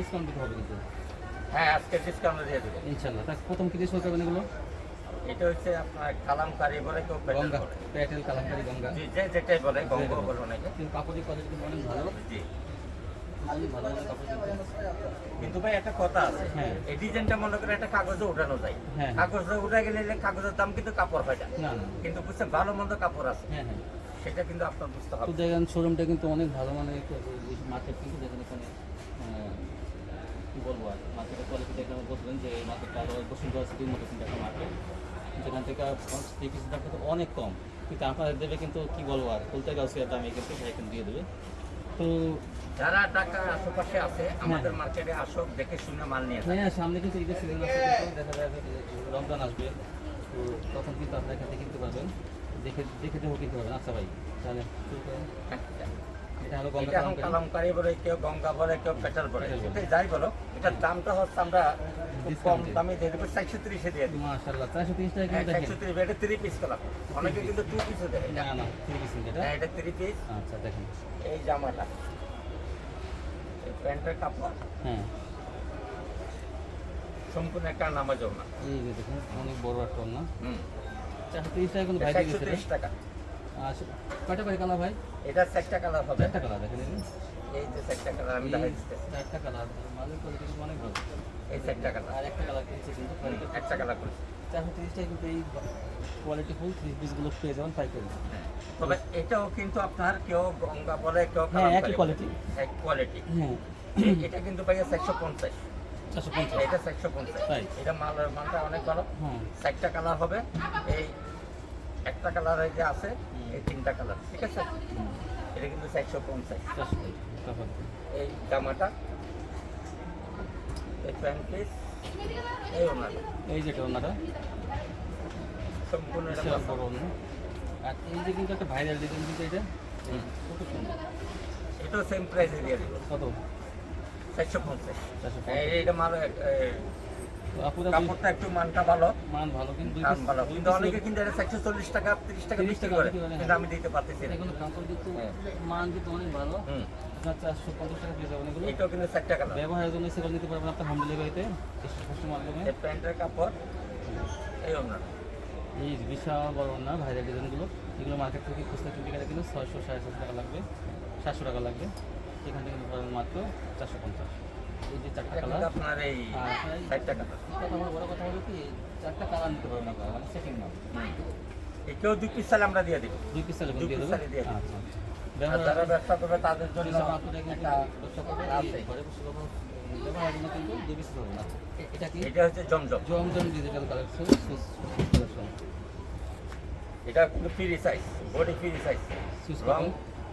Discount দিতে হবে কিন্তু। হ্যাঁ আজকে ডিসকাউন্ট দিয়ে দেবো। ইনশাল্লাহ। তা প্রথম কি দিয়ে শুরু করবেন এগুলো? এটা হচ্ছে আপনার কালামকারি বলে কেউ গঙ্গা প্যাটেল কালামকারি গঙ্গা। জি, যে যেটাই বলে গঙ্গ বলে অনেকে কিন্তু কাপড়ের কোয়ালিটি কিন্তু অনেক ভালো। জি। কিন্তু। ভাই একটা কথা আছে হ্যাঁ। এই ডিজাইনটা মনে করে একটা কাগজে উঠানো যায়। হ্যাঁ। কাগজে উঠে গেলে কাগজের দাম কিন্তু কাপড় হয় না। কিন্তু বুঝছেন ভালো মন্দ কাপড় আছে। হ্যাঁ হ্যাঁ। সেটা কিন্তু আপনার বুঝতে তো হবে। দেখেন শোরুমটা কিন্তু অনেক ভালো মানে মার্কেট কিন্তু এখানে আহ, কি বলব আর? মার্কেটের কোয়ালিটি দেখে আমি বলবেন যে এই মার্কেটটা আরও বসুন্ধরা সিটির মতো কিন্তু একটা মার্কেট যেখান থেকে থ্রি পিস দাম কিন্তু অনেক কম। কিন্তু আপনাদের দেবে কিন্তু কি বলব আর? ফুলতে গাছের দামে কিন্তু সেটা কিন্তু দিয়ে দেবে। তো যারা ঢাকার আশেপাশে আছে আমাদের মার্কেটে আসক দেখে শুনে মাল নিয়ে যায় হ্যাঁ সামনে কিন্তু ঈদের সিজন কিন্তু দেখা যায় যে রমজান আসবে। তো তখন কিন্তু আপনার এখান থেকে কিনতে পারবেন। দেখে দেখে দেখেও কিনতে পারবেন। আচ্ছা ভাই তাহলে করেন। এটা এটা এখন কালামকারী। বলে কেউ গঙ্গা বলে কেউ পেটাল বলে। যাই বলো এটার দামটা হচ্ছে আমরা খুব কম দামে দিয়ে দেবো চারশো তিরিশে দিয়ে দিই চারশো তিরিশ এটা থ্রি পিস কালাম। অনেকে কিন্তু টু পিসও দেয়। না না থ্রি পিস এটা। হ্যাঁ থ্রি পিস আচ্ছা দেখেন। এই জামাটা। এই প্যান্টের কাপড়। হ্যাঁ। সম্পূর্ণ একটা নামাজ না এই যে দেখুন অনেক বড় একটা না হুম। চারশো তিরিশ টাকা কিন্তু ভাই টাকা। আচ্ছা কয়টা করে কালার ভাই? এটা চারটা কালার হবে। চারটা কালার দেখেন এই যে। চারটা কালার আমি দেখাই দিতেছি। চারটা কালার মালের কোয়ালিটি কিন্তু অনেক ভালো। এই চারটা কালার আর একটা কালার কিনছে কিন্তু একটা কালার করে চারশো তিরিশ কিন্তু এই কোয়ালিটি ফুল থ্রি পিসগুলো পেয়ে যাবেন পাইকারি হ্যাঁ। তবে এটাও কিন্তু আপনার কেউ গঙ্গা বলে কেউ হ্যাঁ, একই বলে। এক কোয়ালিটি হ্যাঁ। এটা কিন্তু ভাইয়া চারশো পঞ্চাশ। এটা চারশো পঞ্চাশ। এটা মালের মালটা অনেক ভালো। হ্যাঁ। চারটা কালার হবে। এই একটা কালার এই যে আছে এই তিনটা কালার ঠিক আছে? এটা কিন্তু চারশো পঞ্চাশ এই জামাটা এই প্যান্ট পিস এই ওনাটা। এই যেটা ওনারা সম্পূর্ণ এটা আর এই যে কিন্তু একটা ভাইরাল ডিজাইন কিন্তু এটা। কত সুন্দর। এটাও সেম প্রাইসে দিয়ে দিব। কত? চারশো পঞ্চাশ। চারশো এইটা মাল কাপড়টা একটু মানটা ভালো। মান ভালো কিন্তু ভালো। কিন্তু অনেকে কিন্তু এটা চল্লিশ টাকা তিরিশ টাকা 30 বিক্রি টাকা করে কিন্তু হ্যাঁ। আমি দিতে পারতেছি এগুলো কাপড় কিন্তু হ্যাঁ। মান কিন্তু অনেক ভালো। চারশো পঞ্চাশ টাকা পেয়ে যাবেন এগুলো এটাও কিন্তু চারটা কালার ব্যবহারের জন্য সেগুলো নিতে পারবেন আপনার হোম ডেলিভারিতে মাধ্যমে প্যান্টের কাপড় এই বিশাল বড় না ভাইরাল ডিজাইনগুলো। এগুলো মার্কেট থেকে খুচরা কিনতে গেলে কিন্তু ছয়শো সাড়ে ছশো টাকা লাগবে সাতশো টাকা লাগবে। এখান থেকে মাত্র চারশো পঞ্চাশ। এই যে চারটা এটা কালার আপনার এই চারটা কালার কথা বড় বড় কথা হলো কি চারটা কালার নিতে পারবেন আপনারা মানে সেটিং না এই দুই পিস চালে আমরা দিয়ে দিব। দুই পিস চালে দিয়ে। আচ্ছা। যারা ব্যবসা করবে তাদের জন্য যেসব আপনারা কিন্তু একটা ব্যবসা করবেন, আছে। ঘরে বসে যখন ব্যবহারের জন্য কিন্তু দুই পিস পাবেন এটা কি? এটা হচ্ছে জমজম। জমজম ডিজিটাল কালেকশন কালেকশন এটা কিন্তু free size body free size রং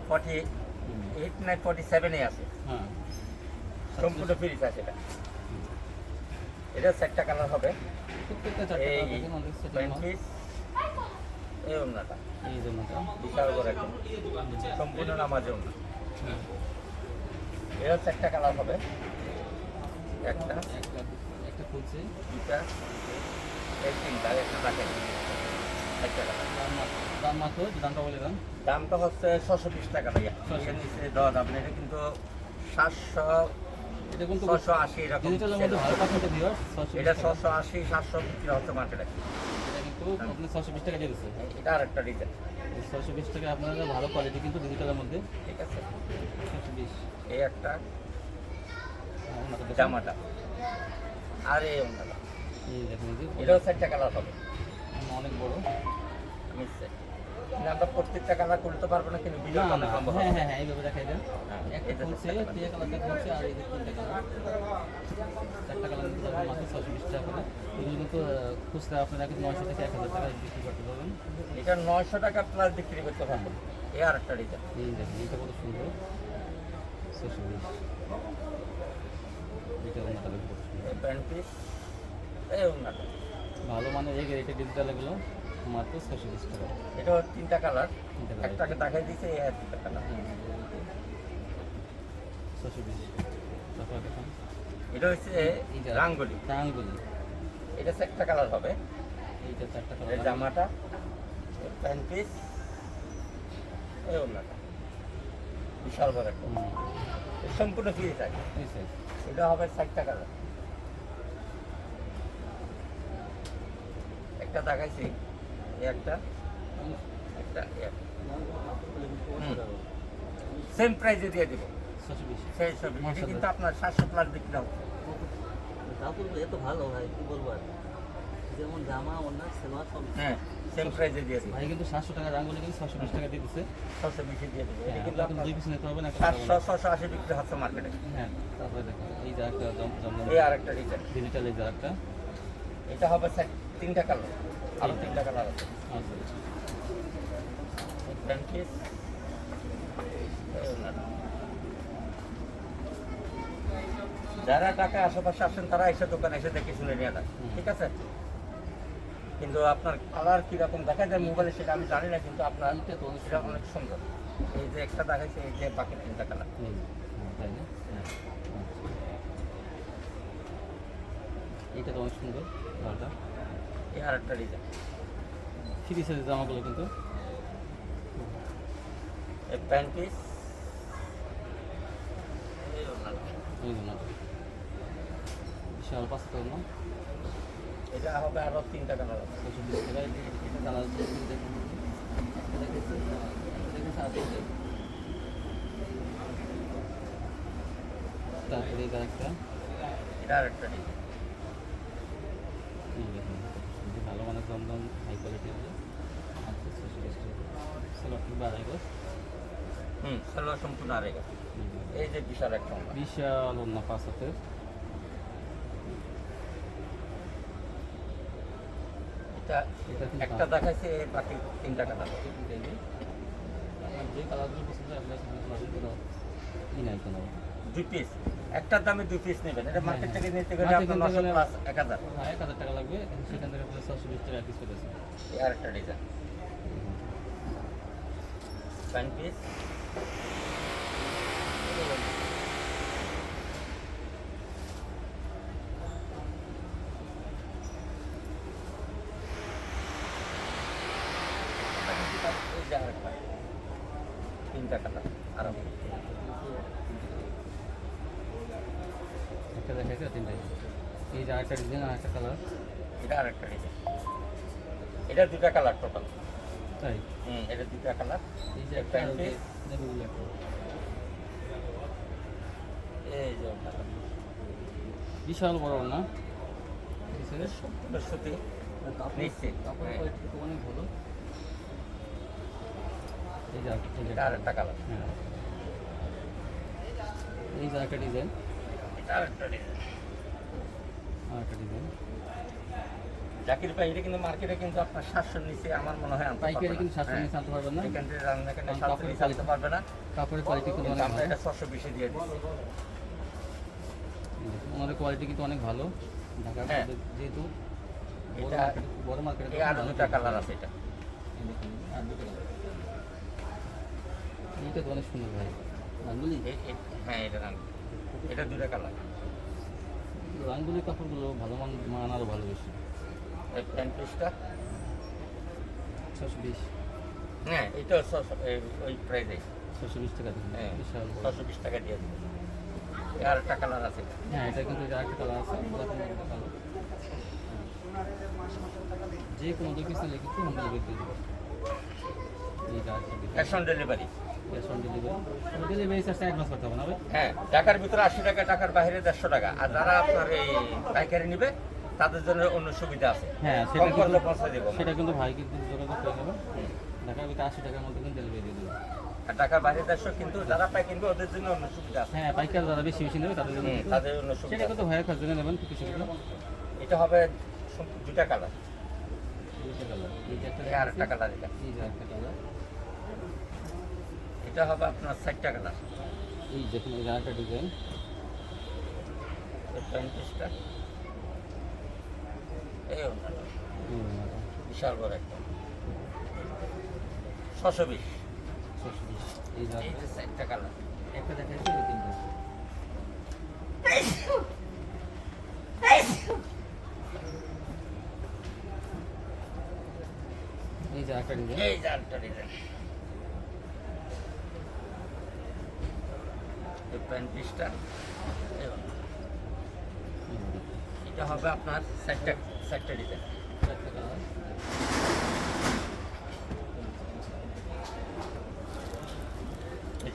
ফর্টি এইট নাইন ফর্টি সেভেনে আছে। হ্যাঁ। সম্পূর্ণ ফ্রি সাইজ এটা। এটা চারটা কালার হবে। এই এই ওনাটা এই বিশাল একটা সম্পূর্ণ নামাজে ওনা এটা চারটা কালার হবে। একটা একটা খুলছে। দুটা এই তিনটা একটা রাখেন একটা কালার দামটা হচ্ছে ছশো বিশ টাকা ছশো। নিচে দেওয়া দাম না। এটা কিন্তু সাতশো কিন্তু ছশো আশি এরকম ডিজিটালের মধ্যে ভালো ছশো এটা ছশো আশি সাতশো বিক্রি হচ্ছে মার্কেটে এটা। কিন্তু আপনি ছশো বিশ টাকা দিয়ে দিচ্ছে। এটা আর একটা ডিজাইন ছশো বিশ টাকা আপনার ভালো কোয়ালিটি কিন্তু ডিজিটালের মধ্যে। ঠিক আছে। ছশো বিশ। এই একটা হ্যাঁ, দেখুন। জামাটা। আর এই দেখুন যে। এটাও চারটা কালার হবে। অনেক বড়। কিন্তু আমরা প্রত্যেকটা কালার করতে পারব না কিন্তু সম্ভব হ্যাঁ হ্যাঁ হ্যাঁ এইভাবে দেখাই দেন। হ্যাঁ, একটা এটা টিয়া কালারটা আর এই যে তিনটা কালার চারটা কালার নিতে পারবেন মাত্র ছশো বিশ টাকা করে। এগুলো কিন্তু আহ, খুচরা আপনারা কিন্তু নয়শো থেকে এক হাজার টাকা বিক্রি করতে পারবেন। এটা নয়শো টাকা প্লাস বিক্রি করতে পারব। এই আর একটা ডিজাইন এই দেখুন এইটা কত সুন্দর। ছশো বিশ। এটা প্যান্ট পিস এই ভালো মানে এই রেটে ডিজিটাল এগুলো। মাত্র ছশো বিশ টাকা এটা তিনটা কালার একটাকে দেখাই দিয়েছে এই তিনটা কালার ছশো বিশ তারপর দেখুন। এটা হচ্ছে রাঙ্গুলি। এটা চারটা কালার হবে। এইটা চারটা কালার জামাটা প্যান্ট পিস এই ওনাটা বিশাল বড় একটা। সম্পূর্ণ ফ্রি থাকে। এটা হবে ষাট টাকা একটা দেখাইছি। একটা। একটা সেম প্রাইসে দিয়ে দিব। সেই সব কিন্তু আপনার সাতশো প্লাস বিক্রি হবে। কাপড় এত ভালো ভাই কি বলব আর? যেমন জামা অন্য সেলোয়ার সব। হ্যাঁ সেম প্রাইসে দিয়ে ভাই কিন্তু সাতশো টাকা রাঙ্গুলি কিন্তু ছশো বিশ টাকা দিয়ে দিচ্ছে ছশো বেশি দিয়ে দিব। এটা কিন্তু দুই পিস নিতে হবে না একটা সাতশো ছশো আশি বিক্রি হচ্ছে মার্কেটে হ্যাঁ তারপরে দেখো এই যে একটা জম- জমজম এই আর একটা ডিজিটাল এই যে একটা এটা হবে স্যার তিনটা কালার আরও তিনটা কালার আছে। যারা টাকা আশেপাশে আসেন তারা এসে দোকানে এসে দেখে শুনে নিয়ে যান ঠিক আছে? কিন্তু আপনার কালার কীরকম দেখা যায় মোবাইলে সেটা আমি জানি না কিন্তু আপনার সেটা অনেক সুন্দর। এই যে একটা দেখাচ্ছে এই যে বাকি তিনটা কালার তাই না? এইটা তো অনেক সুন্দর কালারটা এই আর একটা ডিজাইন। ফ্রি সাইজের জামাগুলো কিন্তু। প্যান্ট পিস বিশাল পাঁচ না এটা হবে আরও তিনটা কালার আছে। এটা এটা কালার আছে তারপরে এটা একটা। ডিজাইন। খুবই ভালো মানের দমদম হাই আচ্ছা ছশো বিশ টাকা সেলফ বাড়াই হুম সালোয়ার সম্পূর্ণ এই যে বিশাল একটা বিশাল অন্য পাঁচ হাতের। এটা এটা একটা দেখাইছে বাকি তিনটা কালার যে। কালারগুলো পছন্দ আপনার কোনো। দুই পিস একটার দামে দুই পিস নেবেন। এটা মার্কেট থেকে নিতে গেলে আপনার নশো প্লাস এক হাজার। হ্যাঁ এক হাজার টাকা লাগবে। সেখান থেকে আপনার ছশো বিশ টাকা পিস পেয়েছে আর একটা ডিজাইন প্যান্ট পিস এই যে আরেকটা। তিনটা কালার আরও একটা দেখাইছে আর তিনটাই। এই যে আরেকটা ডিজাইন আর একটা কালার এটা আরেকটা ডিজাইন এটা দুটা কালার টোটাল তাই? হুম এটা দুটা কালার এই যে একটা এই যে। বিশাল বড় না? নিশ্চিত। হ্যাঁ। অনেক ভালো এই যে আরেকটা কালার হ্যাঁ। এই যে আরেকটা ডিজাইন জাকির ভাই এটা কিন্তু মার্কেটে কিন্তু আপনার সাতশোর নিচে আমার মনে হয় পাইকারি কিন্তু সাতশো। নিচে আনতে পারবেন না? এখান থেকে রান্না নিচে আনতে পারবে না। কাপড়ের কোয়ালিটি কিন্তু কিন্তু অনেক ভালো। এটা ছশো বিশে দিয়ে দিচ্ছি। ওনাদের কোয়ালিটি কিন্তু অনেক ভালো। ঢাকার হ্যাঁ। যেহেতু এটা- বড় মার্কেটে আরও দুটা কালার আছে এটা। এইটা তো অনেক সুন্দর ভাই। রাঙ্গুলি? হ্যাঁ এটা এটা দুটা কালার রাঙ্গুলি কাপড়গুলো ভালো মান মান আরও ভালো বেশি এই প্যান্ট পিসটা ছশো বিশ। হ্যাঁ এটা ওই প্রাইসে ছশো বিশ টাকা দিন। হ্যাঁ ছশো বিশ টাকা দিয়ে এই আর একটা কালার আছে। হ্যাঁ এটা কিন্তু যে আরেকটা কালার আছে যে কোনো দুই পিস নিলে কিন্তু হোম ডেলিভারি দিয়ে দেবো। On delivery cash on delivery delivery চার্জটা অ্যাডভান্স করতে হবে না ভাই? হ্যাঁ ঢাকার ভিতরে আশি টাকা ঢাকার বাইরে দেড়শো টাকা। আর যারা আপনার এই পাইকারি নিবে তাদের জন্য অন্য সুবিধা আছে। হ্যাঁ সেটা কিন্তু পৌঁছে দেবো। সেটা কিন্তু ভাই কিন্তু যোগাযোগ করে নেবে। ঢাকার ভিতরে আশি টাকার মধ্যে কিন্তু ডেলিভারি দিয়ে দেবে। আর ঢাকার বাইরে দেড়শো কিন্তু যারা পাই কিনবে ওদের জন্য অন্য সুবিধা আছে। হ্যাঁ পাইকার যারা বেশি বেশি নেবে তাদের জন্য তাদের অন্য সুবিধা সেটা কিন্তু ভাইয়ের নেবেন কিছু এটা হবে দুটা কালার। কালার। একটা কালার। এটা একটা কালার। এটা হবে আপনার চারটা কালার এই দেখুন এই যে ডিজাইন। প্যান্টিসটা এই অন্যটা বিশাল বড় একটা। ছশো বিশ। ছশো বিশ। এই চারটা কালার একটা দেখাচ্ছি এই তিনটা? এই যে একটা ডিজাইন। এই যে আরেকটা ডিজাইন। এই অন্যটা। এটা হবে আপনার চারটা চারটা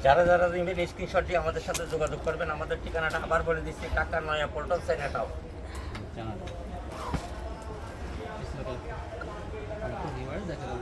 যারা যারা নেবেন স্ক্রিনশট আমাদের সাথে যোগাযোগ করবেন, আমাদের ঠিকানাটা আবার বলে দিচ্ছি টাকা নয়া পল্টন দেখা